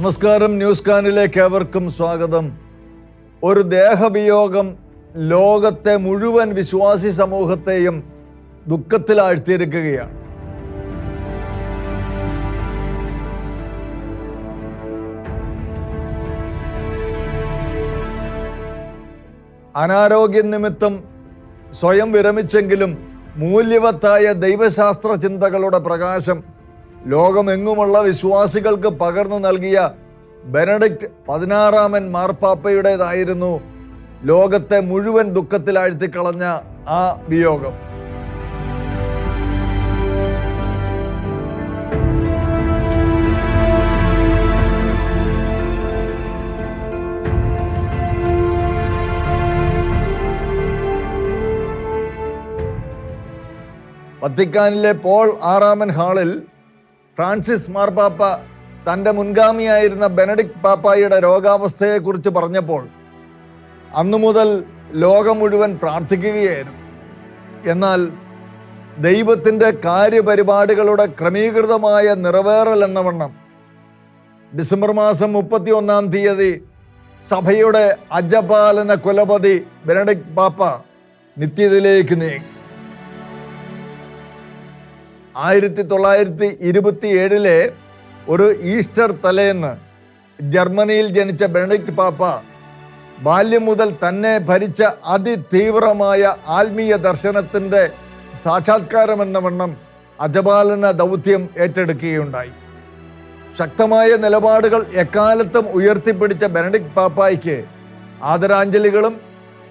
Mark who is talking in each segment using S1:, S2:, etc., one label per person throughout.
S1: നമസ്കാരം ന്യൂസ് കാനിലേക്ക് ഏവർക്കും സ്വാഗതം. ഒരു ദേഹവിയോഗം ലോകത്തെ മുഴുവൻ വിശ്വാസി സമൂഹത്തെയും ദുഃഖത്തിലാഴ്ത്തിയിരിക്കുകയാണ്. അനാരോഗ്യ നിമിത്തം സ്വയം വിരമിച്ചെങ്കിലും മൂല്യവത്തായ ദൈവശാസ്ത്ര ചിന്തകളുടെ പ്രകാശം ലോകമെങ്ങുമുള്ള വിശ്വാസികൾക്ക് പകർന്നു നൽകിയ ബെനഡിക്റ്റ് പതിനാറാമൻ മാർപ്പാപ്പയുടേതായിരുന്നു ലോകത്തെ മുഴുവൻ ദുഃഖത്തിലാഴ്ത്തിക്കളഞ്ഞ ആ വിയോഗം. വത്തിക്കാനിലെ പോൾ ആറാമൻ ഹാളിൽ ഫ്രാൻസിസ് മാർപ്പാപ്പ തന്റെ മുൻഗാമിയായിരുന്ന ബെനഡിക് പാപ്പായുടെ രോഗാവസ്ഥയെക്കുറിച്ച് പറഞ്ഞപ്പോൾ അന്നു മുതൽ ലോകം മുഴുവൻ പ്രാർത്ഥിക്കുകയായിരുന്നു. എന്നാൽ ദൈവത്തിന്റെ കാര്യപരിപാടികളുടെ ക്രമീകൃതമായ നിറവേറൽ എന്ന വണ്ണം ഡിസംബർ മാസം മുപ്പത്തി ഒന്നാം തീയതി സഭയുടെ അജപാലന കുലപതി ബെനഡിക് പാപ്പ നിത്യതയിലേക്ക് നീങ്ങി. ആയിരത്തി തൊള്ളായിരത്തി ഇരുപത്തി ഏഴിലെ ഒരു ഈസ്റ്റർ തലേന്ന് ജർമ്മനിയിൽ ജനിച്ച ബെനഡിക്ട് പാപ്പ ബാല്യം മുതൽ തന്നെ ഭരിച്ച അതിതീവ്രമായ ആത്മീയ ദർശനത്തിന്റെ സാക്ഷാത്കാരമെന്ന വണ്ണം അജപാലന ദൗത്യം ഏറ്റെടുക്കുകയുണ്ടായി. ശക്തമായ നിലപാടുകൾ എക്കാലത്തും ഉയർത്തിപ്പിടിച്ച ബെനഡിക്ട് പാപ്പായ്ക്ക് ആദരാഞ്ജലികളും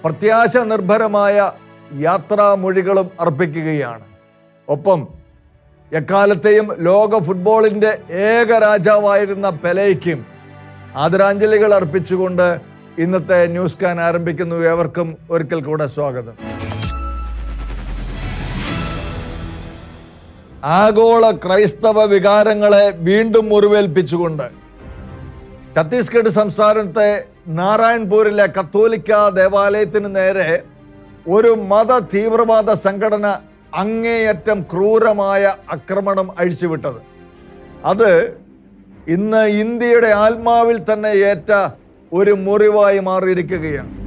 S1: പ്രത്യാശ നിർഭരമായ യാത്രാമൊഴികളും അർപ്പിക്കുകയാണ്. ഒപ്പം എക്കാലത്തെയും ലോക ഫുട്ബോളിന്റെ ഏക രാജാവായിരുന്ന പെലയ്ക്കും ആദരാഞ്ജലികൾ അർപ്പിച്ചുകൊണ്ട് ഇന്നത്തെ ന്യൂസ് കാൻ ആരംഭിക്കുന്നു. ഏവർക്കും ഒരിക്കൽ കൂടെ സ്വാഗതം. ആഗോള ക്രൈസ്തവ വികാരങ്ങളെ വീണ്ടും മുറിവേൽപ്പിച്ചുകൊണ്ട് ഛത്തീസ്ഗഡ് സംസ്ഥാനത്തെ നാരായൺപൂരിലെ കത്തോലിക്ക ദേവാലയത്തിന് നേരെ ഒരു മത തീവ്രവാദ സംഘടന അങ്ങേയറ്റം ക്രൂരമായ ആക്രമണം അഴിച്ചുവിട്ടത്. അത് ഇന്ന് ഇന്ത്യയുടെ ആത്മാവിൽ തന്നെ ഏറ്റ ഒരു മുറിവായി മാറിയിരിക്കുകയാണ്.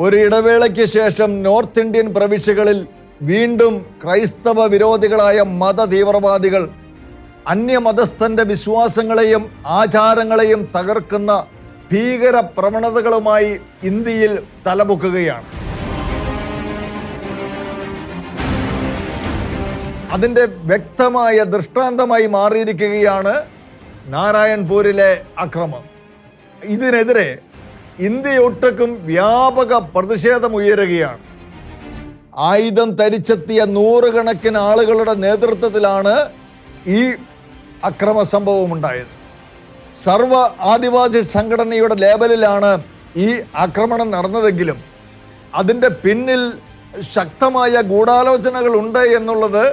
S1: ഒരു ഇടവേളയ്ക്ക് ശേഷം നോർത്ത് ഇന്ത്യൻ പ്രവിശ്യകളിൽ വീണ്ടും ക്രൈസ്തവ വിരോധികളായ മത തീവ്രവാദികൾ അന്യമതസ്ഥന്റെ വിശ്വാസങ്ങളെയും ആചാരങ്ങളെയും തകർക്കുന്ന ഭീകര പ്രവണതകളുമായി ഇന്ത്യയിൽ തലമുക്കുകയാണ് അതിന്റെ വ്യക്തമായ ദൃഷ്ടാന്തമായി മാറിയിരിക്കുകയാണ് നാരായൺപൂരിലെ അക്രമം. ഇതിനെതിരെ ഇന്ത്യയൊട്ടക്കും വ്യാപക പ്രതിഷേധം ഉയരുകയാണ് ആയുധം ധരിച്ചെത്തിയ നൂറുകണക്കിന് ആളുകളുടെ നേതൃത്വത്തിലാണ് ഈ അക്രമ സംഭവം ഉണ്ടായത്. സർവ ആദിവാസി സംഘടനയുടെ ലേബലിലാണ് ഈ ആക്രമണം നടന്നതെങ്കിലും അതിന്റെ പിന്നിൽ ശക്തമായ ഗൂഢാലോചനകൾ ഉണ്ട് എന്നുള്ളത്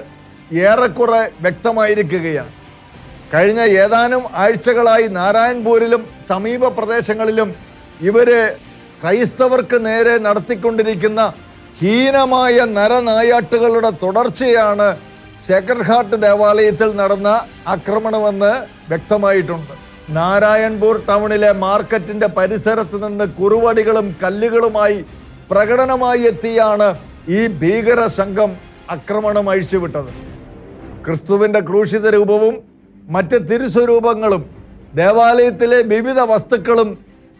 S1: ഏറെക്കുറെ വ്യക്തമായിരിക്കുകയാണ്. കഴിഞ്ഞ ഏതാനും ആഴ്ചകളായി നാരായൺപൂരിലും സമീപ പ്രദേശങ്ങളിലും ഇവർ ക്രൈസ്തവർക്ക് നേരെ നടത്തിക്കൊണ്ടിരിക്കുന്ന ഹീനമായ നരനായാട്ടുകളുടെ തുടർച്ചയാണ് ഹാർട്ട് ദേവാലയത്തിൽ നടന്ന ആക്രമണമെന്ന് വ്യക്തമായിട്ടുണ്ട്. നാരായൺപൂർ ടൗണിലെ മാർക്കറ്റിന്റെ പരിസരത്ത് നിന്ന് കുറുവടികളും കല്ലുകളുമായി പ്രകടനമായി എത്തിയാണ് ഈ ഭീകര സംഘം ആക്രമണം അഴിച്ചുവിട്ടത്. ക്രിസ്തുവിന്റെ ക്രൂശിത രൂപവും മറ്റ് തിരുസ്വരൂപങ്ങളും ദേവാലയത്തിലെ വിവിധ വസ്തുക്കളും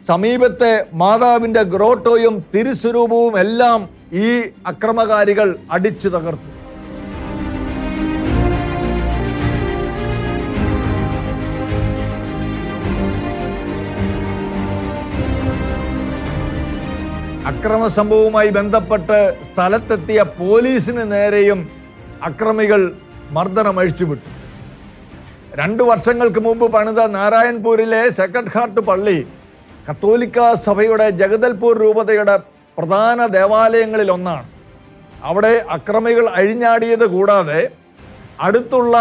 S1: സമീപത്തെ മാതാവിന്റെ ഗ്രോട്ടോയും തിരുസ്വരൂപവും എല്ലാം ഈ അക്രമകാരികൾ അടിച്ചു തകർത്തു. അക്രമ സംഭവവുമായി ബന്ധപ്പെട്ട് സ്ഥലത്തെത്തിയ പോലീസിന് നേരെയും അക്രമികൾ മർദ്ദനം അഴിച്ചുവിട്ടു രണ്ടു വർഷങ്ങൾക്ക് മുമ്പ് പണിത നാരായൺപൂരിലെ സെക്കൻഡ് ഹാർട്ട് പള്ളി കത്തോലിക്ക സഭയുടെ ജഗദൽപൂർ രൂപതയുടെ പ്രധാന ദേവാലയങ്ങളിൽ ഒന്നാണ് അവിടെ അക്രമികൾ അഴിഞ്ഞാടിയത് കൂടാതെ അടുത്തുള്ള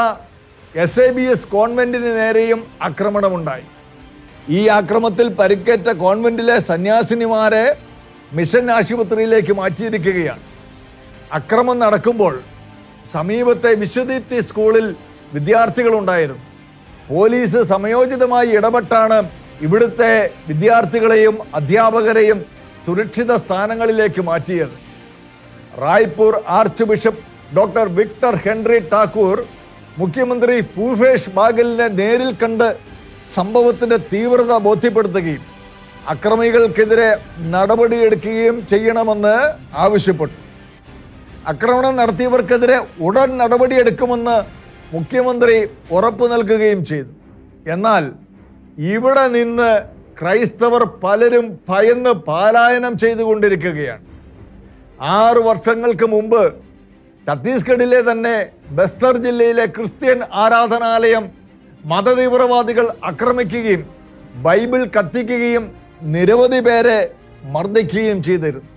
S1: എസ് എ ബി എസ് കോൺവെന്റിന് നേരെയും ആക്രമണമുണ്ടായി. ഈ ആക്രമത്തിൽ പരിക്കേറ്റ കോൺവെന്റിലെ സന്യാസിനിമാരെ മിഷൻ ആശുപത്രിയിലേക്ക് മാറ്റിയിരിക്കുകയാണ്. അക്രമം നടക്കുമ്പോൾ സമീപത്തെ വിശ്വദീപ്തി സ്കൂളിൽ വിദ്യാർത്ഥികളുണ്ടായിരുന്നു. പോലീസ് സമയോചിതമായി ഇടപെട്ടാണ് ഇവിടുത്തെ വിദ്യാർത്ഥികളെയും അധ്യാപകരെയും സുരക്ഷിത സ്ഥാനങ്ങളിലേക്ക് മാറ്റിയത്. Raipur archbishop doctor Victor Henry Thakur മുഖ്യമന്ത്രി ഭൂപേഷ് ബാഗലിനെ നേരിൽ കണ്ട് സംഭവത്തിന്റെ തീവ്രത ബോധ്യപ്പെടുത്തുകയും അക്രമികൾക്കെതിരെ നടപടിയെടുക്കുകയും ചെയ്യണമെന്ന് ആവശ്യപ്പെട്ടു. ആക്രമണം നടത്തിയവർക്കെതിരെ ഉടൻ നടപടിയെടുക്കുമെന്ന് മുഖ്യമന്ത്രി ഉറപ്പു നൽകുകയും ചെയ്തു. എന്നാൽ ഇവിടെ നിന്ന് ക്രൈസ്തവർ പലരും ഭയന്ന് പാലായനം ചെയ്തുകൊണ്ടിരിക്കുകയാണ്. ആറ് വർഷങ്ങൾക്ക് മുമ്പ് ഛത്തീസ്ഗഡിലെ തന്നെ ബസ്തർ ജില്ലയിലെ ക്രിസ്ത്യൻ ആരാധനാലയം മതതീവ്രവാദികൾ ആക്രമിക്കുകയും ബൈബിൾ കത്തിക്കുകയും നിരവധി പേരെ മർദ്ദിക്കുകയും ചെയ്തിരുന്നു.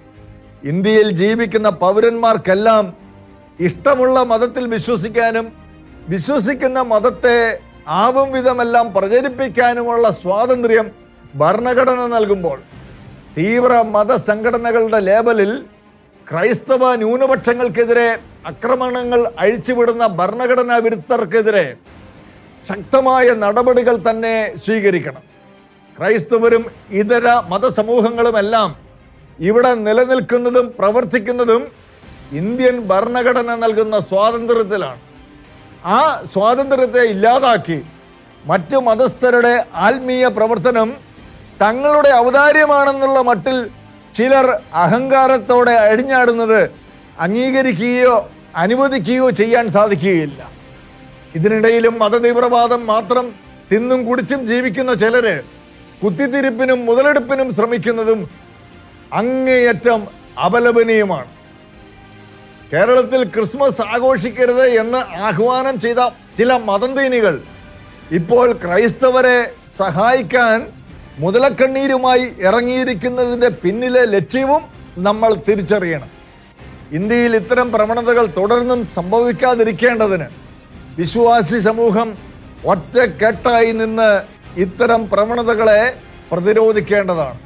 S1: ഇന്ത്യയിൽ ജീവിക്കുന്ന പൗരന്മാർക്കെല്ലാം ഇഷ്ടമുള്ള മതത്തിൽ വിശ്വസിക്കാനും വിശ്വസിക്കുന്ന മതത്തെ ആവും വിധമെല്ലാം പ്രചരിപ്പിക്കാനുമുള്ള സ്വാതന്ത്ര്യം ഭരണഘടന നൽകുമ്പോൾ തീവ്ര മതസംഘടനകളുടെ ലേബലിൽ ക്രൈസ്തവ ന്യൂനപക്ഷങ്ങൾക്കെതിരെ ആക്രമണങ്ങൾ അഴിച്ചുവിടുന്ന ഭരണഘടനാ വിരുദ്ധർക്കെതിരെ ശക്തമായ നടപടികൾ തന്നെ സ്വീകരിക്കണം. ക്രൈസ്തവരും ഇതര മതസമൂഹങ്ങളുമെല്ലാം ഇവിടെ നിലനിൽക്കുന്നതും പ്രവർത്തിക്കുന്നതും ഇന്ത്യൻ ഭരണഘടന നൽകുന്ന സ്വാതന്ത്ര്യത്തിലാണ്. ആ സ്വാതന്ത്ര്യത്തെ ഇല്ലാതാക്കി മറ്റു മതസ്ഥരുടെ ആത്മീയ പ്രവർത്തനം തങ്ങളുടെ ഔദാര്യമാണെന്നുള്ള മട്ടിൽ ചിലർ അഹങ്കാരത്തോടെ അഴിഞ്ഞാടുന്നത് അംഗീകരിക്കുകയോ അനുവദിക്കുകയോ ചെയ്യാൻ സാധിക്കുകയില്ല. ഇതിനിടയിലും മതതീവ്രവാദം മാത്രം തിന്നും കുടിച്ചും ജീവിക്കുന്ന ചിലര് കുത്തിത്തിരിപ്പിനും മുതലെടുപ്പിനും ശ്രമിക്കുന്നതും അങ്ങേയറ്റം അപലപനീയമാണ്. കേരളത്തിൽ ക്രിസ്മസ് ആഘോഷിക്കരുത് എന്ന് ആഹ്വാനം ചെയ്ത ചില മതന്തീനികൾ ഇപ്പോൾ ക്രൈസ്തവരെ സഹായിക്കാൻ മുതലക്കണ്ണീരുമായി ഇറങ്ങിയിരിക്കുന്നതിന്റെ പിന്നിലെ ലക്ഷ്യവും നമ്മൾ തിരിച്ചറിയണം. ഇന്ത്യയിൽ ഇത്തരം പ്രവണതകൾ തുടർന്നും സംഭവിക്കാതിരിക്കേണ്ടതിന് വിശ്വാസി സമൂഹം ഒറ്റക്കെട്ടായി നിന്ന് ഇത്തരം പ്രവണതകളെ പ്രതിരോധിക്കേണ്ടതാണ്.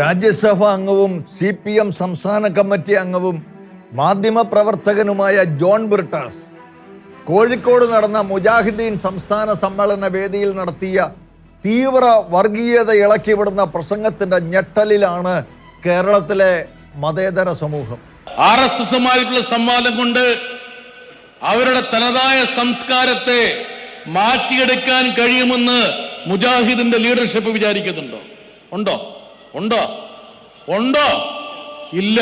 S1: രാജ്യസഭ അംഗവും സി പി എം സംസ്ഥാന കമ്മിറ്റി അംഗവും മാധ്യമപ്രവർത്തകനുമായ ജോൺ ബ്രിട്ടാസ് കോഴിക്കോട് നടന്ന മുജാഹിദ്ദീൻ സംസ്ഥാന സമ്മേളന വേദിയിൽ നടത്തിയ തീവ്ര വർഗീയത ഇളക്കിവിടുന്ന പ്രസംഗത്തിന്റെ ഞെട്ടലിലാണ് കേരളത്തിലെ മതേതര സമൂഹം.
S2: ആർ എസ് എസുമായിട്ടുള്ള സംവാദം കൊണ്ട് അവരുടെ തനതായ സംസ്കാരത്തെ മാറ്റിയെടുക്കാൻ കഴിയുമെന്ന് മുജാഹിദിന്റെ ലീഡർഷിപ്പ് വിചാരിക്കുന്നുണ്ടോ? ഉണ്ടോ? ഉണ്ടോ? ഉണ്ടോ? ഇല്ല.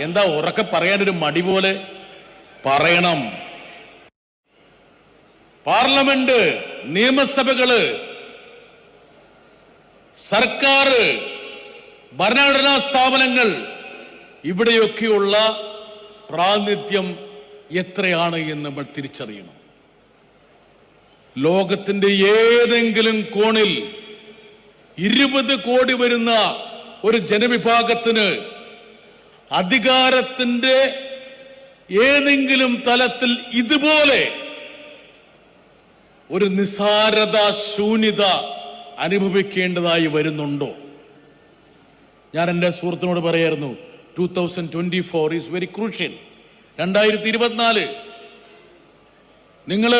S2: എന്താ ഉറക്കെ പറയാനൊരു മടി പോലെ പറയണം. പാർലമെന്റ് നിയമസഭകൾ സർക്കാർ ഭരണഘടനാ സ്ഥാപനങ്ങൾ ഇവിടെയൊക്കെയുള്ള പ്രാതിനിധ്യം എത്രയാണ് എന്ന് നമ്മൾ തിരിച്ചറിയണം. ലോകത്തിന്റെ ഏതെങ്കിലും കോണിൽ ഇരുപത് കോടി വരുന്ന ഒരു ജനവിഭാഗത്തിന് അധികാരത്തിന്റെ ഏതെങ്കിലും തലത്തിൽ ഇതുപോലെ ഒരു നിസാരത ശൂന്യത അനുഭവിക്കേണ്ടതായി വരുന്നുണ്ടോ? ഞാൻ എന്റെ സുഹൃത്തിനോട് പറയായിരുന്നു two thousand twenty four is very crucial രണ്ടായിരത്തി ഇരുപത്തിനാല് നിങ്ങൾ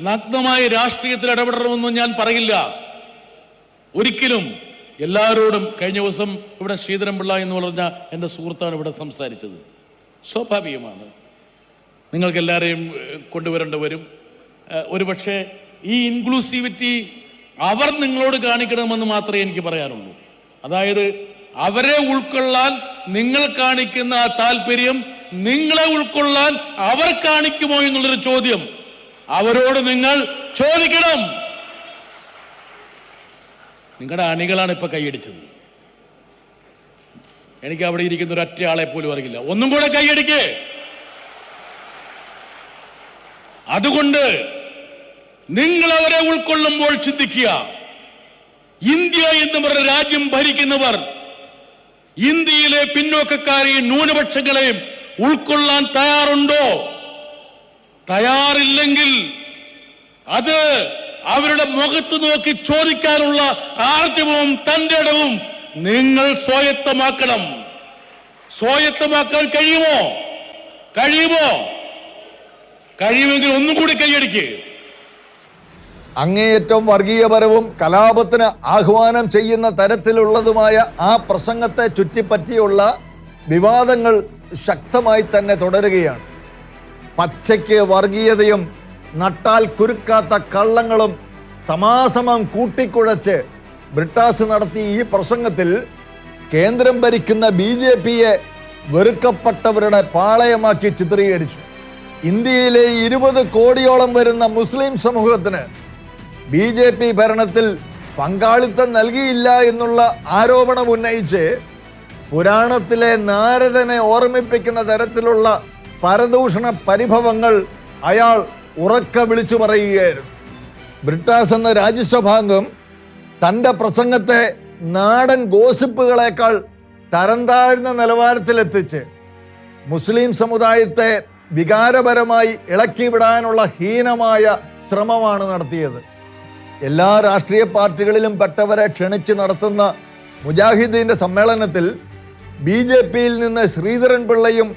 S2: നഗ്നമായി രാഷ്ട്രീയത്തിൽ ഇടപെടണമെന്നും ഞാൻ പറയില്ല. ഒരിക്കലും എല്ലാവരോടും കഴിഞ്ഞ ദിവസം ഇവിടെ ശ്രീധരൻപിള്ള എന്ന് പറഞ്ഞ എന്റെ സുഹൃത്താണ് ഇവിടെ സംസാരിച്ചത്. സ്വാഭാവികമാണ്. നിങ്ങൾക്ക് എല്ലാവരെയും കൊണ്ടുവരേണ്ടി വരും. ഒരുപക്ഷെ ഈ ഇൻക്ലൂസിവിറ്റി അവർ നിങ്ങളോട് കാണിക്കണമെന്ന് മാത്രമേ എനിക്ക് പറയാനുള്ളൂ അതായത് അവരെ ഉൾക്കൊള്ളാൻ നിങ്ങൾ കാണിക്കുന്ന ആ താല്പര്യം നിങ്ങളെ ഉൾക്കൊള്ളാൻ അവർ കാണിക്കുമോ എന്നുള്ളൊരു ചോദ്യം അവരോട് നിങ്ങൾ ചോദിക്കണം. നിങ്ങളുടെ അണികളാണ് ഇപ്പൊ കൈയടിച്ചത്. എനിക്ക് അവിടെ ഇരിക്കുന്ന ഒരു ഒറ്റ ആളെ പോലും അറിയില്ല. ഒന്നും കൂടെ കൈയടിക്കേ. അതുകൊണ്ട് നിങ്ങൾ അവരെ ഉൾക്കൊള്ളുമ്പോൾ ചിന്തിക്കുക. ഇന്ത്യ എന്ന് പറഞ്ഞ രാജ്യം ഭരിക്കുന്നവർ ഇന്ത്യയിലെ പിന്നോക്കക്കാരെയും ന്യൂനപക്ഷങ്ങളെയും ഉൾക്കൊള്ളാൻ തയ്യാറുണ്ടോ? തയ്യാറില്ലെങ്കിൽ അത് അവരുടെ മുഖത്ത് നോക്കി ചോദിക്കാനുള്ള ആർജവും തന്റെ ഇടവും നിങ്ങൾ സ്വായത്തമാക്കണം. സ്വായത്തമാക്കാൻ കഴിയുമോ? കഴിയുമോ? കഴിയുമെങ്കിൽ ഒന്നും കൂടി കൈയടിക്ക്.
S1: അങ്ങേയറ്റം വർഗീയപരവും കലാപത്തിന് ആഹ്വാനം ചെയ്യുന്ന തരത്തിലുള്ളതുമായ ആ പ്രസംഗത്തെ ചുറ്റിപ്പറ്റിയുള്ള വിവാദങ്ങൾ ശക്തമായി തന്നെ തുടരുകയാണ്. പച്ചയ്ക്ക് വർഗീയതയും നട്ടാൽ കുരുക്കാത്ത കള്ളങ്ങളും സമാസമം കൂട്ടിക്കുഴച്ച് ബ്രിട്ടാസ് നടത്തിയ ഈ പ്രസംഗത്തിൽ കേന്ദ്രം ഭരിക്കുന്ന ബി ജെ പിയെ വെറുക്കപ്പെട്ടവരുടെ പാളയമാക്കി ചിത്രീകരിച്ചു. ഇന്ത്യയിലെ ഇരുപത് കോടിയോളം വരുന്ന മുസ്ലിം സമൂഹത്തിന് ബി ജെ പി ഭരണത്തിൽ പങ്കാളിത്തം നൽകിയില്ല എന്നുള്ള ആരോപണം ഉന്നയിച്ച് പുരാണത്തിലെ നാരദനെ ഓർമ്മിപ്പിക്കുന്ന തരത്തിലുള്ള പരദൂഷണ പരിഭവങ്ങൾ അയാൾ ഉറക്ക വിളിച്ചു പറയുകയായിരുന്നു. ബ്രിട്ടാസ് എന്ന രാജ്യസഭാംഗം തന്റെ പ്രസംഗത്തെ നാടൻ ഗോസിപ്പുകളേക്കാൾ തരംതാഴ്ന്ന നിലവാരത്തിലെത്തിച്ച് മുസ്ലിം സമുദായത്തെ വികാരപരമായി ഇളക്കിവിടാനുള്ള ഹീനമായ ശ്രമമാണ് നടത്തിയത്. എല്ലാ രാഷ്ട്രീയ പാർട്ടികളിലും പെട്ടവരെ ക്ഷണിച്ച് നടത്തുന്ന മുജാഹിദീന്റെ സമ്മേളനത്തിൽ ബി ജെ പിയിൽ നിന്ന് ശ്രീധരൻ പിള്ളയും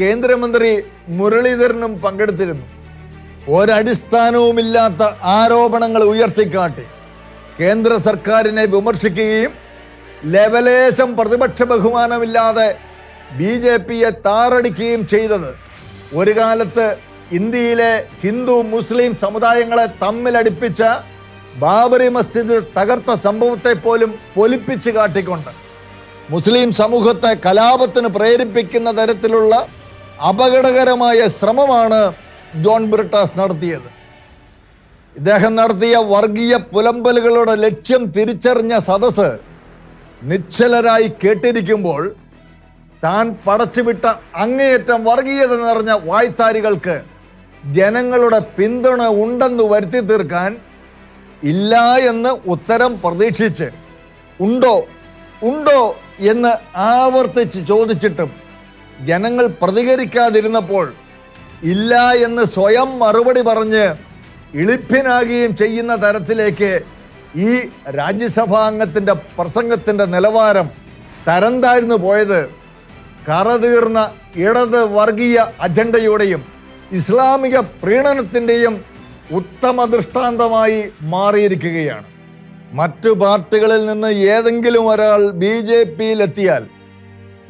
S1: കേന്ദ്രമന്ത്രി മുരളീധരനും പങ്കെടുത്തിരുന്നു. ഒരടിസ്ഥാനവുമില്ലാത്ത ആരോപണങ്ങൾ ഉയർത്തിക്കാട്ടി കേന്ദ്ര സർക്കാരിനെ വിമർശിക്കുകയും ലവലേശം പ്രതിപക്ഷ ബഹുമാനമില്ലാതെ ബി ജെ പിയെ താറടിക്കുകയും ചെയ്തത് ഒരു കാലത്ത് ഇന്ത്യയിലെ ഹിന്ദു മുസ്ലിം സമുദായങ്ങളെ തമ്മിലടിപ്പിച്ച ബാബറി മസ്ജിദ് തകർത്ത സംഭവത്തെ പോലും പൊലിപ്പിച്ച് കാട്ടിക്കൊണ്ട് മുസ്ലിം സമൂഹത്തെ കലാപത്തിന് പ്രേരിപ്പിക്കുന്ന തരത്തിലുള്ള അപകടകരമായ ശ്രമമാണ് ജോൺ ബ്രിട്ടാസ് നടത്തിയത്. ഇദ്ദേഹം നടത്തിയ വർഗീയ പുലമ്പലുകളുടെ ലക്ഷ്യം തിരിച്ചറിഞ്ഞ സദസ് നിശ്ചലരായി കേട്ടിരിക്കുമ്പോൾ താൻ പടച്ചുവിട്ട അങ്ങേയറ്റം വർഗീയത നിറഞ്ഞ വായ്ത്താരികൾക്ക് ജനങ്ങളുടെ പിന്തുണ ഉണ്ടെന്ന് വരുത്തി തീർക്കാൻ ഇല്ല എന്ന് ഉത്തരം പ്രതീക്ഷിച്ച് ഉണ്ടോ ഉണ്ടോ എന്ന് ആവർത്തിച്ച് ചോദിച്ചിട്ടും ജനങ്ങൾ പ്രതികരിക്കാതിരുന്നപ്പോൾ ഇല്ല എന്ന് സ്വയം മറുപടി പറഞ്ഞ് ഇളിപ്പിനാകുകയും ചെയ്യുന്ന തരത്തിലേക്ക് ഈ രാജ്യസഭാ അംഗത്തിന്റെ പ്രസംഗത്തിന്റെ നിലവാരം തരം താഴ്ന്നു പോയത് കറതീർന്ന ഇടത് വർഗീയ അജണ്ടയുടെയും ഇസ്ലാമിക പ്രീണനത്തിന്റെയും ഉത്തമ ദൃഷ്ടാന്തമായി മാറിയിരിക്കുകയാണ്. മറ്റു പാർട്ടികളിൽ നിന്ന് ഏതെങ്കിലും ഒരാൾ ബി ജെ പിയിലെത്തിയാൽ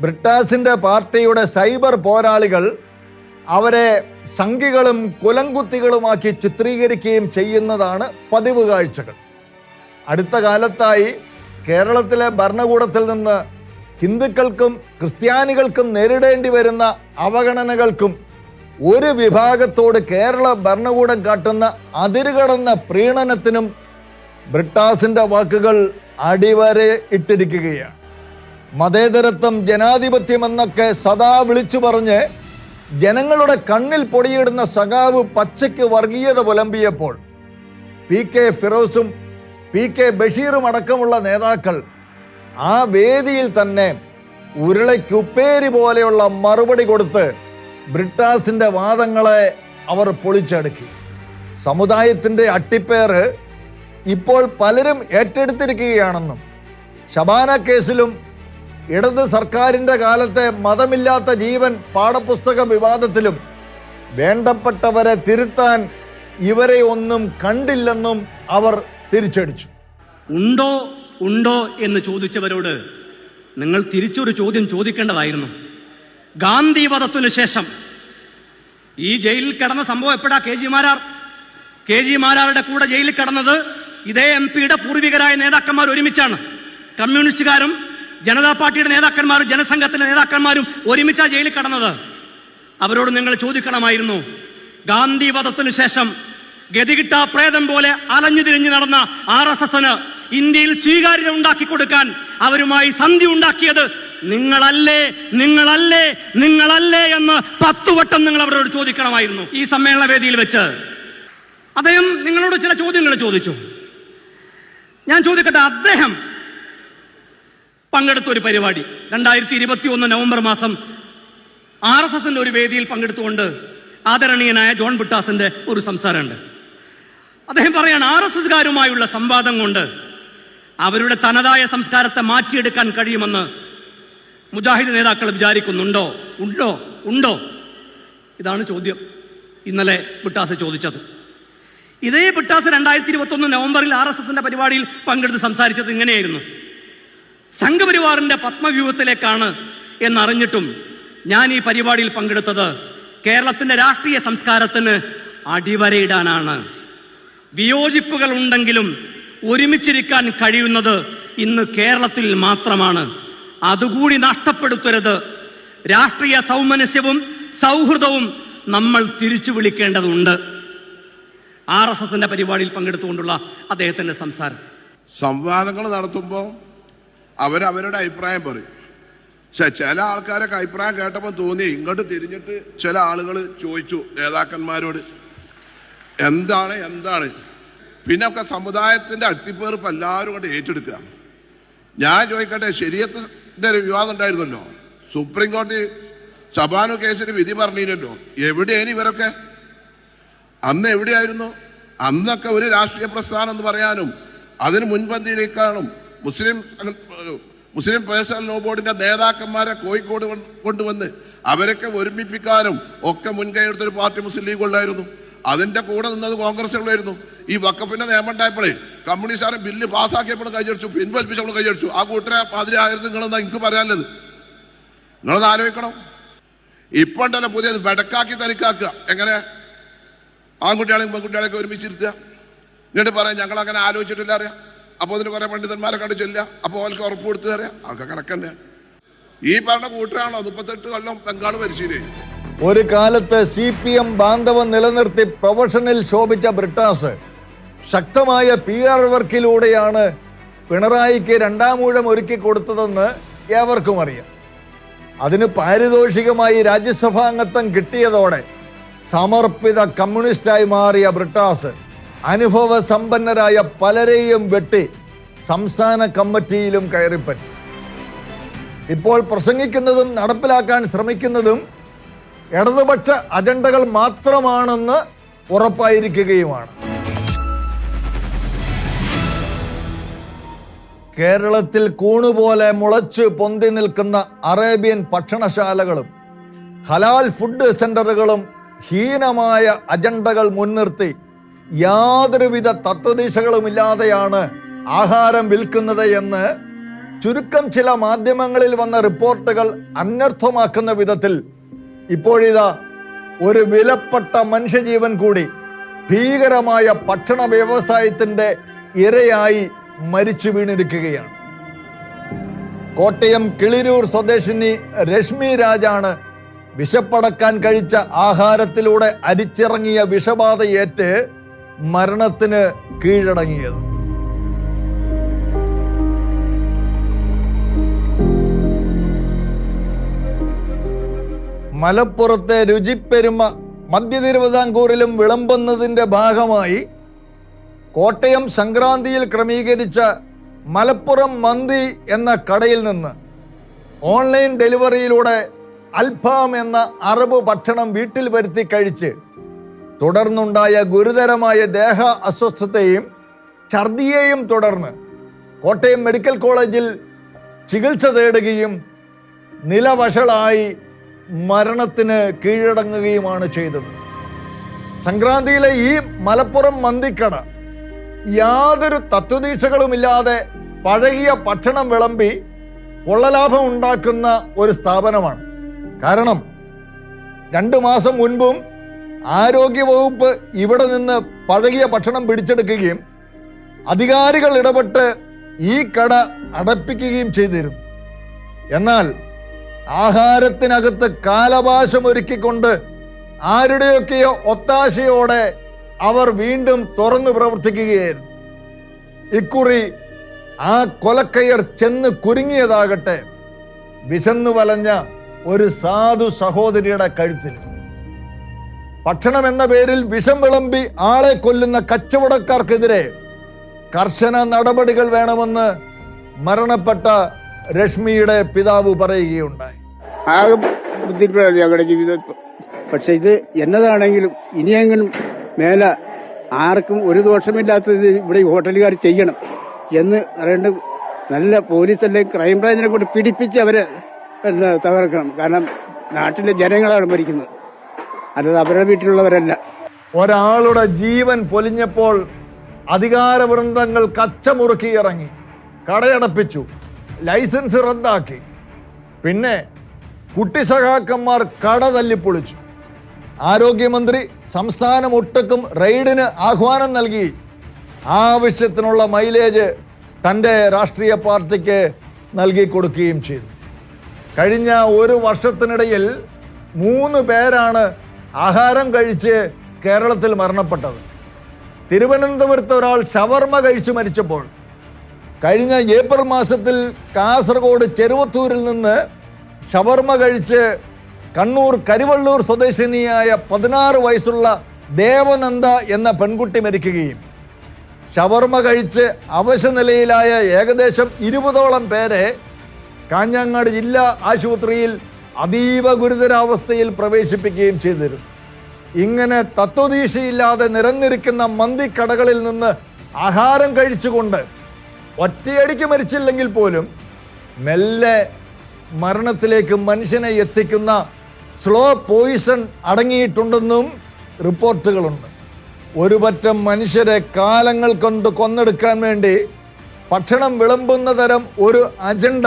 S1: ബ്രിട്ടാസിന്റെ പാർട്ടിയുടെ സൈബർ പോരാളികൾ അവരെ സംഘികളും കുലംകുത്തികളുമാക്കി ചിത്രീകരിക്കുകയും ചെയ്യുന്നതാണ് പതിവ് കാഴ്ചകൾ. അടുത്ത കാലത്തായി കേരളത്തിലെ ഭരണകൂടത്തിൽ നിന്ന് ഹിന്ദുക്കൾക്കും ക്രിസ്ത്യാനികൾക്കും നേരിടേണ്ടി വരുന്ന അവഗണനകൾക്കും ഒരു വിഭാഗത്തോട് കേരള ഭരണകൂടം കാട്ടുന്ന അതിരുകടന്ന പ്രീണനത്തിനും ബ്രിട്ടാസിന്റെ വാക്കുകൾ അടിവരെ ഇട്ടിരിക്കുകയാണ്. മതേതരത്വം ജനാധിപത്യം എന്നൊക്കെ സദാ വിളിച്ചു പറഞ്ഞ് ജനങ്ങളുടെ കണ്ണിൽ പൊടിയിടുന്ന സഖാവ് പച്ചയ്ക്ക് വർഗീയത പുലമ്പിയപ്പോൾ പി കെ ഫിറോസും പി കെ ബഷീറും അടക്കമുള്ള നേതാക്കൾ ആ വേദിയിൽ തന്നെ ഉരുളയ്ക്കുപ്പേരി പോലെയുള്ള മറുപടി കൊടുത്ത് ബ്രിട്ടാസിന്റെ വാദങ്ങളെ അവർ പൊളിച്ചടുക്കി. സമുദായത്തിന്റെ അട്ടിപ്പേറ് ഇപ്പോൾ പലരും ഏറ്റെടുത്തിരിക്കുകയാണെന്നും ശബാന കേസിലും ഇടത് സർക്കാരിന്റെ കാലത്തെ മതമില്ലാത്ത ജീവൻ പാഠപുസ്തക വിവാദത്തിലും വേണ്ടപ്പെട്ടവരെ തിരുത്താൻ ഇവരെ ഒന്നും കണ്ടില്ലെന്നും അവർ തിരിച്ചടിച്ചു.
S3: ഉണ്ടോ ഉണ്ടോ എന്ന് ചോദിച്ചവരോട് നിങ്ങൾ തിരിച്ചൊരു ചോദ്യം ചോദിക്കേണ്ടതായിരുന്നു. ഗാന്ധി വധത്തിനു ശേഷം ഈ ജയിലിൽ കിടന്ന സംഭവം എപ്പോഴാ K G Marar? K G മാരാരുടെ കൂടെ ജയിലിൽ കിടന്നത് ഇതേ എം പിയുടെ പൂർവികരായ നേതാക്കന്മാർ ഒരുമിച്ചാണ്. കമ്മ്യൂണിസ്റ്റുകാരും ജനതാ പാർട്ടിയുടെ നേതാക്കന്മാരും ജനസംഘത്തിന്റെ നേതാക്കന്മാരും ഒരുമിച്ചാ ജയിലിൽ കിടന്നത്. അവരോട് നിങ്ങൾ ചോദിക്കണമായിരുന്നു ഗാന്ധി വധത്തിനു ശേഷം ഗതികിട്ട പ്രേതം പോലെ അലഞ്ഞു തിരിഞ്ഞു നടന്ന ആർ എസ് എസിന് ഇന്ത്യയിൽ സ്വീകാര്യത ഉണ്ടാക്കി കൊടുക്കാൻ അവരുമായി സന്ധി ഉണ്ടാക്കിയത് നിങ്ങളല്ലേ നിങ്ങളല്ലേ നിങ്ങളല്ലേ എന്ന് പത്തു വട്ടം നിങ്ങൾ അവരോട് ചോദിക്കണമായിരുന്നു. ഈ സമ്മേളന വേദിയിൽ വെച്ച് അദ്ദേഹം നിങ്ങളോട് ചില ചോദ്യങ്ങൾ ചോദിച്ചു. ഞാൻ ചോദിക്കട്ടെ അദ്ദേഹം പങ്കെടുത്ത ഒരു പരിപാടി രണ്ടായിരത്തി ഇരുപത്തി ഒന്ന് നവംബർ മാസം ആർ എസ് എസിന്റെ ഒരു വേദിയിൽ പങ്കെടുത്തുകൊണ്ട് ആദരണീയനായ ജോൺ ബിട്ടാസിന്റെ ഒരു സംസാരമുണ്ട്. അദ്ദേഹം പറയാണ് ആർ എസ് എസ്കാരുമായുള്ള സംവാദം കൊണ്ട് അവരുടെ തനതായ സംസ്കാരത്തെ മാറ്റിയെടുക്കാൻ കഴിയുമെന്ന് മുജാഹിദ് നേതാക്കൾ വിചാരിക്കുന്നുണ്ടോ? ഉണ്ടോ? ഉണ്ടോ? ഇതാണ് ചോദ്യം. ഇന്നലെ ബിട്ടാസ് ചോദിച്ചത്. ഇതേ ബിട്ടാസ് രണ്ടായിരത്തി ഇരുപത്തി ഒന്ന് നവംബറിൽ ആർ എസ് എസിന്റെ പരിപാടിയിൽ പങ്കെടുത്ത് സംസാരിച്ചത് ഇങ്ങനെയായിരുന്നു. സംഘപരിവാറിന്റെ പത്മവ്യൂഹത്തിലേക്കാണ് എന്നറിഞ്ഞിട്ടും ഞാൻ ഈ പരിപാടിയിൽ പങ്കെടുത്തത് കേരളത്തിന്റെ രാഷ്ട്രീയ സംസ്കാരത്തിന് അടിവരയിടാനാണ്. വിയോജിപ്പുകൾ ഉണ്ടെങ്കിലും ഒരുമിച്ചിരിക്കാൻ കഴിയുന്നത് ഇന്ന് കേരളത്തിൽ മാത്രമാണ്. അതുകൂടി നഷ്ടപ്പെടുത്തരുത്. രാഷ്ട്രീയ സൗമനസ്യവും സൗഹൃദവും നമ്മൾ തിരിച്ചു വിളിക്കേണ്ടതുണ്ട്. ആർ എസ് എസിന്റെ പരിപാടിയിൽ പങ്കെടുത്തുകൊണ്ടുള്ള അദ്ദേഹത്തിന്റെ സംസാരം.
S4: സംവാദങ്ങൾ നടത്തുമ്പോൾ അവരവരുടെ അഭിപ്രായം പറയും. പക്ഷെ ചില ആൾക്കാരൊക്കെ അഭിപ്രായം കേട്ടപ്പോൾ തോന്നി ഇങ്ങോട്ട് തിരിഞ്ഞിട്ട് ചില ആളുകൾ ചോദിച്ചു നേതാക്കന്മാരോട് എന്താണ് എന്താണ്? പിന്നെ ഒക്കെ സമുദായത്തിന്റെ അട്ടിപ്പേർപ്പ് എല്ലാവരും കൊണ്ട് ഏറ്റെടുക്കുക. ഞാൻ ചോദിക്കട്ടെ ശരീരത്തിന്റെ ഒരു വിവാദം ഉണ്ടായിരുന്നല്ലോ? സുപ്രീം കോടതി ചബാനു കേസിന് വിധി പറഞ്ഞില്ലല്ലോ എവിടെയാണ് ഇവരൊക്കെ? അന്ന് എവിടെയായിരുന്നു? അന്നൊക്കെ ഒരു രാഷ്ട്രീയ പ്രസ്ഥാനം എന്ന് പറയാനും അതിന് മുൻപന്തിയിലേക്കാണും മുസ്ലിം മുസ്ലിം പേഴ്സണൽ ലോ ബോർഡിന്റെ നേതാക്കന്മാരെ കോഴിക്കോട് കൊണ്ടുവന്ന് അവരൊക്കെ ഒരുമിപ്പിക്കാനും ഒക്കെ മുൻകൈ എടുത്തൊരു പാർട്ടി മുസ്ലിം ലീഗ് ഉള്ളായിരുന്നു അതിന്റെ കൂടെ നിന്നത് കോൺഗ്രസ് ഉള്ളായിരുന്നു ഈ വക്കഫിന്റെ നിയമം ഉണ്ടായപ്പോഴേ കമ്മ്യൂണിസ്റ്റുകാരെ ബില്ല് പാസ്സാക്കിയപ്പോഴും കൈയടിച്ചു പിൻവലിപ്പിച്ചപ്പോൾ കൈയടിച്ചു. ആ കൂട്ടരെ പാതിരായിരുന്നു നിങ്ങളെന്നാ എനിക്ക് പറയാനുള്ളത്. നിങ്ങളത് ആലോചിക്കണം. ഇപ്പൊ ഉണ്ടല്ലോ പുതിയത് വെടക്കാക്കി തനിക്കാക്കുക. എങ്ങനെ? ആൺകുട്ടികളെയും പെൺകുട്ടികളെയൊക്കെ ഒരുമിച്ചിരുത്തുക. എന്നിട്ട് പറയാം ഞങ്ങൾ അങ്ങനെ ആലോചിച്ചിട്ടില്ല അറിയാം അപ്പോൾ അതിന് കുറെ പണ്ഡിതന്മാരെ കണ്ടു അപ്പോൾ അവർക്ക് ഉറപ്പ് കൊടുത്തു തരാം അതൊക്കെ കണക്കന്നെ ഈ പറഞ്ഞ കൂട്ടരാണോ മുപ്പത്തെട്ട് കൊല്ലം ബംഗാൾ പരിശീലനം
S1: ഒരു കാലത്ത് സി പി എം ബാന്ധവം നിലനിർത്തി പ്രൊഫഷനിൽ ശോഭിച്ച ബ്രിട്ടാസ്. ശക്തമായ പി ആർ വർക്കിലൂടെയാണ് പിണറായിക്ക് രണ്ടാമൂഴം ഒരുക്കി കൊടുത്തതെന്ന് ഏവർക്കും അറിയാം. അതിന് പാരിതോഷികമായി രാജ്യസഭാ അംഗത്വം കിട്ടിയതോടെ സമർപ്പിത കമ്മ്യൂണിസ്റ്റായി മാറിയ ബ്രിട്ടാസ് അനുഭവ സമ്പന്നരായ പലരെയും വെട്ടി സംസ്ഥാന കമ്മിറ്റിയിലും കയറിപ്പറ്റി. ഇപ്പോൾ പ്രസംഗിക്കുന്നതും നടപ്പിലാക്കാൻ ശ്രമിക്കുന്നതും ഇടതുപക്ഷ അജണ്ടകൾ മാത്രമാണെന്ന് ഉറപ്പായിരിക്കുകയുമാണ്. കേരളത്തിൽ കൂണുപോലെ മുളച്ച് പൊന്തി നിൽക്കുന്ന അറേബ്യൻ ഭക്ഷണശാലകളും ഹലാൽ ഫുഡ് സെന്ററുകളും ഹീനമായ അജണ്ടകൾ മുൻനിർത്തി യാതൊരുവിധ തത്വദീക്ഷകളുമില്ലാതെയാണ് ആഹാരം വിൽക്കുന്നത് എന്ന് ചുരുക്കം ചില മാധ്യമങ്ങളിൽ വന്ന റിപ്പോർട്ടുകൾ അനർത്ഥമാക്കുന്ന വിധത്തിൽ ഇപ്പോഴിതാ ഒരു വിലപ്പെട്ട മനുഷ്യജീവൻ കൂടി ഭീകരമായ ഭക്ഷണ വ്യവസായത്തിന്റെ ഇരയായി മരിച്ചു വീണിരിക്കുകയാണ്. കോട്ടയം കിളിരൂർ സ്വദേശിനി രശ്മി രാജാണ് വിശപ്പടക്കാൻ കഴിച്ച ആഹാരത്തിലൂടെ അരിച്ചിറങ്ങിയ വിഷബാധയേറ്റ് മരണത്തിന് കീഴടങ്ങിയത്. മലപ്പുറത്തെ രുചിപ്പെരുമ മധ്യ തിരുവിതാംകൂറിലും വിളമ്പുന്നതിന്റെ ഭാഗമായി കോട്ടയം സംക്രാന്തിയിൽ ക്രമീകരിച്ച മലപ്പുറം മന്തി എന്ന കടയിൽ നിന്ന് ഓൺലൈൻ ഡെലിവറിയിലൂടെ അൽഫാം എന്ന അറബ് ഭക്ഷണം വീട്ടിൽ വരുത്തി കഴിച്ച് തുടർന്നുണ്ടായ ഗുരുതരമായ ദേഹ അസ്വസ്ഥതയും ഛർദിയെയും തുടർന്ന് കോട്ടയം മെഡിക്കൽ കോളേജിൽ ചികിത്സ തേടുകയും നിലവഷളായി മരണത്തിന് കീഴടങ്ങുകയുമാണ് ചെയ്തത്. സംക്രാന്തിയിലെ ഈ മലപ്പുറം മന്തിക്കട യാതൊരു തത്വദീക്ഷകളുമില്ലാതെ പഴകിയ ഭക്ഷണം വിളമ്പി കൊള്ളലാഭം ഉണ്ടാക്കുന്ന ഒരു സ്ഥാപനമാണ്. കാരണം രണ്ടു മാസം മുൻപും ആരോഗ്യവകുപ്പ് ഇവിടെ നിന്ന് പഴകിയ ഭക്ഷണം പിടിച്ചെടുക്കുകയും അധികാരികൾ ഇടപെട്ട് ഈ കട അടപ്പിക്കുകയും ചെയ്തിരുന്നു. എന്നാൽ ആഹാരത്തിനകത്ത് കാലപാശം ഒരുക്കിക്കൊണ്ട് ആരുടെയൊക്കെയോ ഒത്താശയോടെ അവർ വീണ്ടും തുറന്നു പ്രവർത്തിക്കുകയായിരുന്നു. ഇക്കുറി ആ കൊലക്കയർ ചെന്ന് കുരുങ്ങിയതാകട്ടെ. വിശന്നു വലഞ്ഞ ഒരു സാധു സഹോദരിയുടെ കഴുത്തിൽ. ഭക്ഷണം എന്ന പേരിൽ വിഷം വിളമ്പി ആളെ കൊല്ലുന്ന കച്ചവടക്കാർക്കെതിരെ കർശന നടപടികൾ വേണമെന്ന് മരണപ്പെട്ട രശ്മിയുടെ പിതാവ് പറയുകയുണ്ടായി.
S5: ആകെ ബുദ്ധിമുട്ടാണ് ഞങ്ങളുടെ ജീവിതം. പക്ഷെ ഇത് എന്നതാണെങ്കിലും ഇനിയെങ്കിലും മേലെ ആർക്കും ഒരു ദോഷമില്ലാത്തത് ഇവിടെ ഹോട്ടലുകാർ ചെയ്യണം എന്ന് പറയേണ്ട നല്ല പോലീസ് ക്രൈംബ്രാഞ്ചിനെ കൊണ്ട് പിടിപ്പിച്ച് അവരെ തകർക്കണം. കാരണം നാട്ടിലെ ജനങ്ങളാണ് മരിക്കുന്നത്. അല്ലാതെ അവരുടെ വീട്ടിലുള്ളവരല്ല.
S1: ഒരാളുടെ ജീവൻ പൊലിഞ്ഞപ്പോൾ അധികാര വൃന്ദങ്ങൾ കച്ചമുറുക്കി ഇറങ്ങി കടയടപ്പിച്ചു ലൈസൻസ് റദ്ദാക്കി. പിന്നെ കുട്ടി സഖാക്കന്മാർ കട തല്ലിപ്പൊളിച്ചു. ആരോഗ്യമന്ത്രി സംസ്ഥാനം ഒട്ടക്കും റെയ്ഡിന് ആഹ്വാനം നൽകി. ആവശ്യത്തിനുള്ള മൈലേജ് തന്റെ രാഷ്ട്രീയ പാർട്ടിക്ക് നൽകി കൊടുക്കുകയും ചെയ്തു. കഴിഞ്ഞ ഒരു വർഷത്തിനിടയിൽ മൂന്ന് പേരാണ് ആഹാരം കഴിച്ച് കേരളത്തിൽ മരണപ്പെട്ടത്. തിരുവനന്തപുരത്ത് ഒരാൾ ഷവർമ കഴിച്ച് മരിച്ചപ്പോൾ കഴിഞ്ഞ ഏപ്രിൽ മാസത്തിൽ കാസർഗോഡ് ചെറുവത്തൂരിൽ നിന്ന് ഷവർമ കഴിച്ച് കണ്ണൂർ കരുവള്ളൂർ സ്വദേശിനിയായ പതിനാറ് വയസ്സുള്ള ദേവനന്ദ എന്ന പെൺകുട്ടി മരിക്കുകയും ഷവർമ കഴിച്ച് അവശനിലയിലായ ഏകദേശം ഇരുപതോളം പേരെ കാഞ്ഞങ്ങാട് ജില്ലാ ആശുപത്രിയിൽ അതീവ ഗുരുതരാവസ്ഥയിൽ പ്രവേശിപ്പിക്കുകയും ചെയ്തിരുന്നു. ഇങ്ങനെ തത്വദീശയില്ലാതെ നിരന്നിരിക്കുന്ന മന്തിക്കടകളിൽ നിന്ന് ആഹാരം കഴിച്ചുകൊണ്ട് ഒറ്റയടിക്ക് മരിച്ചില്ലെങ്കിൽ പോലും മെല്ലെ മരണത്തിലേക്ക് മനുഷ്യനെ എത്തിക്കുന്ന സ്ലോ പോയിസൺ അടങ്ങിയിട്ടുണ്ടെന്നും റിപ്പോർട്ടുകളുണ്ട്. ഒരു പറ്റം മനുഷ്യരെ കാലങ്ങൾ കൊണ്ട് കൊന്നെടുക്കാൻ വേണ്ടി ഭക്ഷണം വിളമ്പുന്ന തരം ഒരു അജണ്ട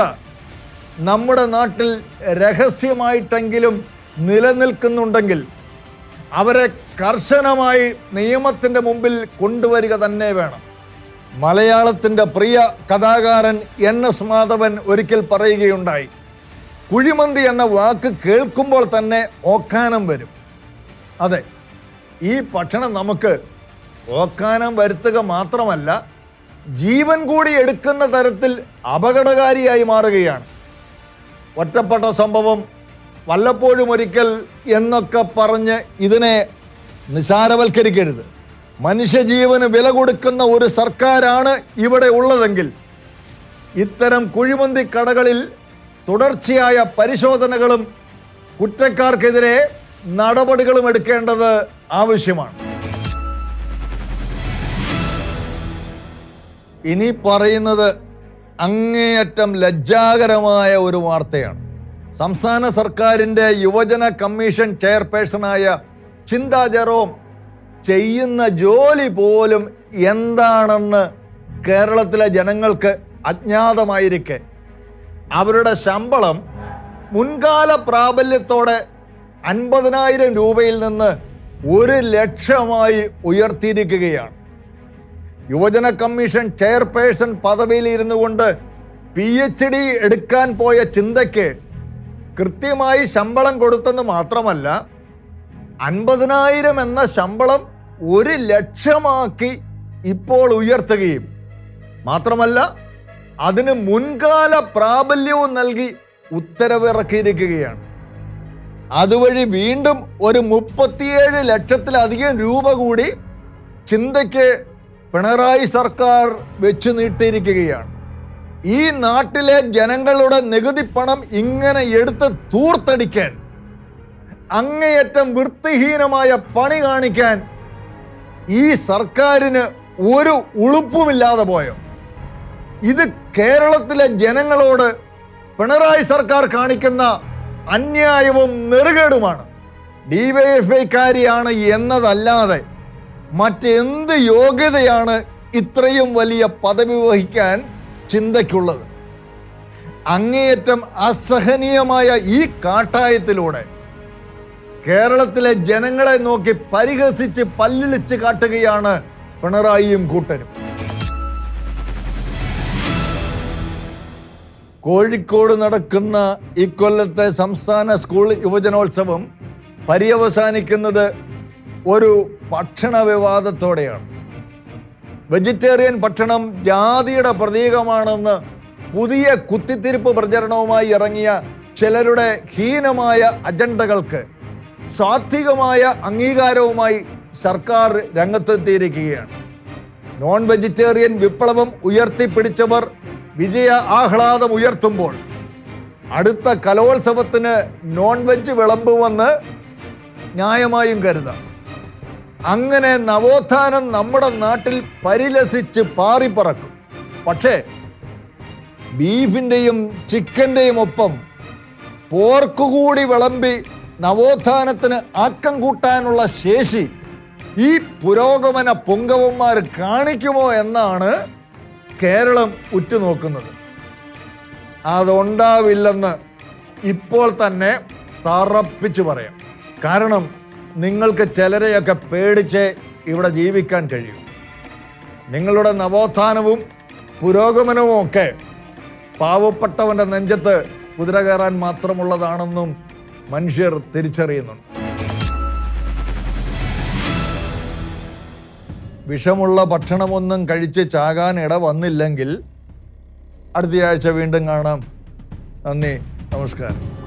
S1: നമ്മുടെ നാട്ടിൽ രഹസ്യമായിട്ടെങ്കിലും നിലനിൽക്കുന്നുണ്ടെങ്കിൽ അവരെ കർശനമായി നിയമത്തിന്റെ മുമ്പിൽ കൊണ്ടുവരിക തന്നെ വേണം. മലയാളത്തിന്റെ പ്രിയ കഥാകാരൻ എൻ എസ് മാധവൻ ഒരിക്കൽ പറയുകയുണ്ടായി. കുഴിമന്തി എന്ന വാക്ക് കേൾക്കുമ്പോൾ തന്നെ ഓക്കാനം വരും. അതെ ഈ ഭക്ഷണം നമുക്ക് ഓക്കാനം വരുത്തുക മാത്രമല്ല ജീവൻ കൂടി എടുക്കുന്ന തരത്തിൽ അപകടകാരിയായി മാറുകയാണ്. ഒറ്റപ്പെട്ട സംഭവം വല്ലപ്പോഴും ഒരിക്കൽ എന്നൊക്കെ പറഞ്ഞ് ഇതിനെ നിസാരവൽക്കരിക്കരുത്. മനുഷ്യജീവന് വില കൊടുക്കുന്ന ഒരു സർക്കാരാണ് ഇവിടെ ഉള്ളതെങ്കിൽ ഇത്തരം കുഴിമന്തി കടകളിൽ തുടർച്ചയായ പരിശോധനകളും കുറ്റക്കാർക്കെതിരെ നടപടികളും എടുക്കേണ്ടത് ആവശ്യമാണ്. ഇനി പറയുന്നത് അങ്ങേയറ്റം ലജ്ജാകരമായ ഒരു വാർത്തയാണ്. സംസ്ഥാന സർക്കാരിന്റെ യുവജന കമ്മീഷൻ ചെയർപേഴ്സണായ ചിന്ത ജെറോം ചെയ്യുന്ന ജോലി പോലും എന്താണെന്ന് കേരളത്തിലെ ജനങ്ങൾക്ക് അജ്ഞാതമായിരിക്കെ. അവരുടെ ശമ്പളം മുൻകാല പ്രാബല്യത്തോടെ അൻപതിനായിരം രൂപയിൽ നിന്ന് ഒരു ലക്ഷമായി ഉയർത്തിയിരിക്കുകയാണ്. യുവജന കമ്മീഷൻ ചെയർപേഴ്സൺ പദവിയിൽ ഇരുന്നു കൊണ്ട് പി എച്ച് ഡി എടുക്കാൻ പോയ ചിന്തയ്ക്ക് കൃത്യമായി ശമ്പളം കൊടുത്തെന്ന് മാത്രമല്ല അൻപതിനായിരം എന്ന ശമ്പളം ഒരു ലക്ഷമാക്കി ഇപ്പോൾ ഉയർത്തുകയും. മാത്രമല്ല അതിന് മുൻകാല പ്രാബല്യവും നൽകി ഉത്തരവിറക്കിയിരിക്കുകയാണ് അതുവഴി വീണ്ടും ഒരു മുപ്പത്തിയേഴ് ലക്ഷത്തിലധികം രൂപ കൂടി ചിന്തയ്ക്ക് പിണറായി സർക്കാർ വെച്ചു നീട്ടിയിരിക്കുകയാണ്. ഈ നാട്ടിലെ ജനങ്ങളുടെ നികുതി പണം ഇങ്ങനെ എടുത്ത് തൂർത്തടിക്കാൻ അങ്ങേയറ്റം വൃത്തിഹീനമായ പണി കാണിക്കാൻ ഈ സർക്കാരിന് ഒരു ഉളുപ്പുമില്ലാതെ പോയോ? ഇത് കേരളത്തിലെ ജനങ്ങളോട് പിണറായി സർക്കാർ കാണിക്കുന്ന അന്യായവും നെറുകേടുമാണ്. ഡിവൈഎഫ്ഐക്കാരിയാണ് എന്നതല്ലാതെ മറ്റെന്ത് യോഗ്യതയാണ് ഇത്രയും വലിയ പദവി വഹിക്കാൻ ചിന്തയ്ക്കുള്ളത്? അങ്ങേയറ്റം അസഹനീയമായ ഈ കാട്ടായത്തിലൂടെ കേരളത്തിലെ ജനങ്ങളെ നോക്കി പരിഹസിച്ച് പല്ലിളിച്ച് കാട്ടുകയാണ് പിണറായിയും കൂട്ടരും. കോഴിക്കോട് നടക്കുന്ന ഇക്കൊല്ലത്തെ സംസ്ഥാന സ്കൂൾ യുവജനോത്സവം പര്യവസാനിക്കുന്നത് ഒരു ഭക്ഷണ വിവാദത്തോടെയാണ്. വെജിറ്റേറിയൻ ഭക്ഷണം ജാതിയുടെ പ്രതീകമാണെന്ന് പുതിയ കുത്തിത്തിരിപ്പ് പ്രചരണവുമായി ഇറങ്ങിയ ചിലരുടെ ഹീനമായ അജണ്ടകൾക്ക് സാത്വികമായ അംഗീകാരവുമായി സർക്കാർ രംഗത്തെത്തിയിരിക്കുകയാണ്. നോൺ വെജിറ്റേറിയൻ വിപ്ലവം ഉയർത്തിപ്പിടിച്ചവർ വിജയ ആഹ്ലാദം ഉയർത്തുമ്പോൾ അടുത്ത കലോത്സവത്തിന് നോൺ വെജ് വിളമ്പുമെന്ന് ന്യായമായും കരുതാം. അങ്ങനെ നവോത്ഥാനം നമ്മുടെ നാട്ടിൽ പരിലസിച്ച് പാറിപ്പറക്കും. പക്ഷേ ബീഫിന്റെയും ചിക്കന്റെയും ഒപ്പം പോർക്ക് കൂടി വിളമ്പി നവോത്ഥാനത്തിന് ആക്കം കൂട്ടാനുള്ള ശേഷി ഈ പുരോഗമന പൊങ്കവന്മാർ കാണിക്കുമോ എന്നാണ് കേരളം ഉറ്റുനോക്കുന്നത്. അതുണ്ടാവില്ലെന്ന് ഇപ്പോൾ തന്നെ തറപ്പിച്ച് പറയാം. കാരണം നിങ്ങൾക്ക് ചിലരെയൊക്കെ പേടിച്ച് ഇവിടെ ജീവിക്കാൻ കഴിയും. നിങ്ങളുടെ നവോത്ഥാനവും പുരോഗമനവും ഒക്കെ പാവപ്പെട്ടവന്റെ നെഞ്ചത്ത് കുതിര കയറാൻ മാത്രമുള്ളതാണെന്നും മനുഷ്യർ തിരിച്ചറിയുന്നുണ്ട്. വിഷമുള്ള ഭക്ഷണമൊന്നും കഴിച്ച് ചാകാൻ ഇട വന്നില്ലെങ്കിൽ അടുത്തയാഴ്ച വീണ്ടും കാണാം. നന്ദി നമസ്കാരം.